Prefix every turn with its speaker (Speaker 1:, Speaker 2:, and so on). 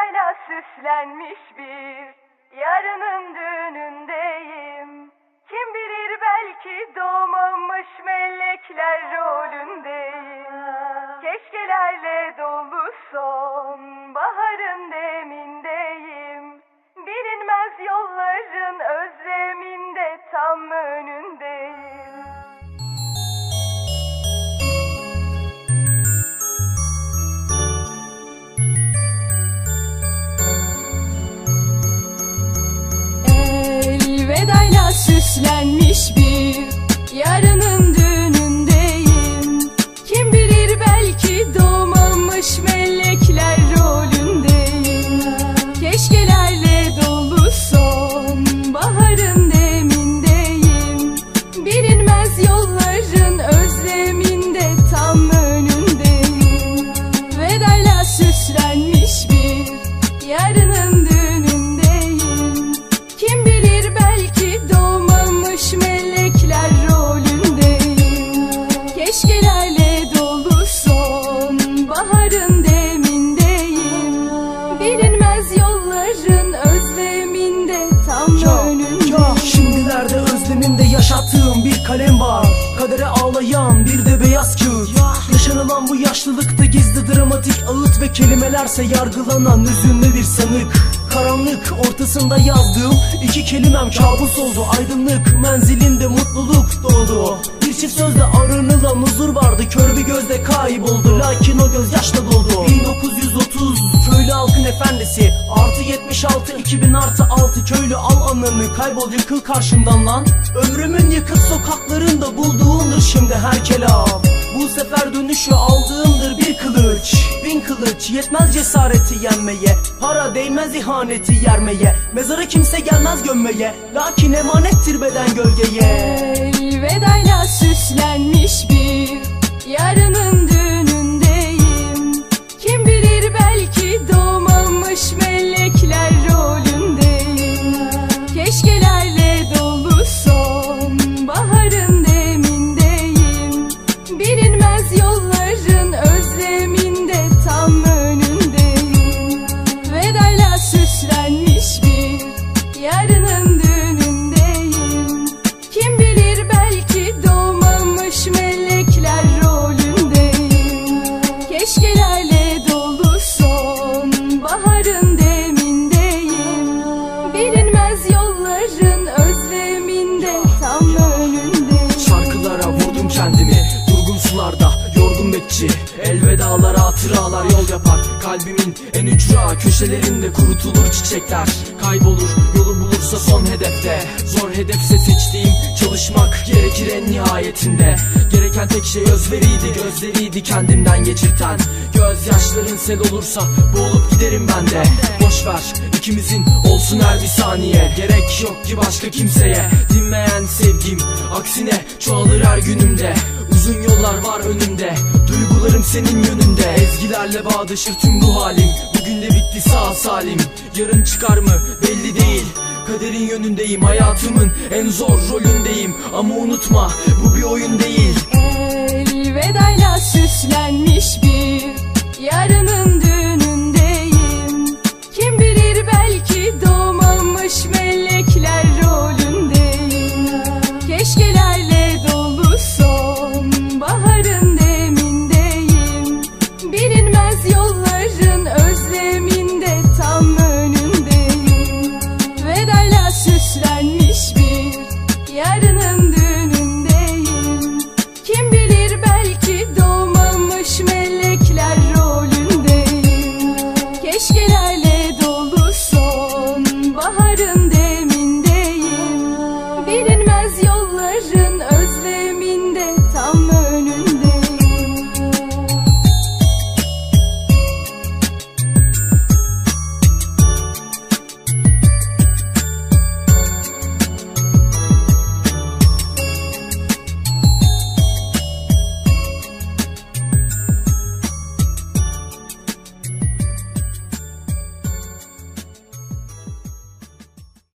Speaker 1: Elvedayla süslenmiş bir yarının düğünündeyim. Kim bilir belki doğmamış melekler rolündeyim. Keşkelerle dolu son baharın demindeyim. Bilinmez yolların özleminde tam önündeyim.
Speaker 2: Yaşattığım bir kalem var. Kadere ağlayan bir de beyaz kağıt. Yaşanılan bu yaşlılıkta gizli dramatik ağıt Ve kelimelerse yargılanan üzünlü bir sanık. Karanlık ortasında yazdığım iki kelimem kabus oldu. Aydınlık menzilinde mutluluk doğdu. Bir çift sözle aranılan huzur vardı. Kör bir gözle kayboldu. Lakin o göz yaşla doldu. 1930 köylü halkın efendisi Artı 76 2000 artı 6 köylü al ananı Kaybol yıkıl karşımdan lan. Ömrümün yıkık sokaklarında bulduğumdur şimdi her kelam Bu sefer dönüşü aldığımdır bir kılıç. Bin kılıç yetmez cesareti yenmeye. Para değmez ihaneti yermeye. Mezara kimse gelmez gömmeye. Lakin emanettir beden gölgeye Sularda yorgun bekçi Elvedalar hatıralar yol yapar. Kalbimin en ücra köşelerinde kurutulur çiçekler. Kaybolur yolu bulursa son hedefte. Zor hedefse seçtiğim çalışmak gerekir en nihayetinde. Gereken tek şey özveriydi gözleriydi kendimden geçirten. Gözyaşların sel olursa boğulup giderim ben de. Boş ver ikimizin olsun her bir saniye. Gerek yok ki başka kimseye. Dinmeyen sevgim aksine çoğalır her günümde Uzun yollar var önümde. Duygularım senin yönünde. Ezgilerle bağdaşır tüm bu halim. Bugün de bitti sağ salim. Yarın çıkar mı? Belli değil. Kaderin yönündeyim hayatımın en zor rolündeyim. Ama unutma bu bir oyun değil.
Speaker 1: Elvedayla süslenmiş bir yarının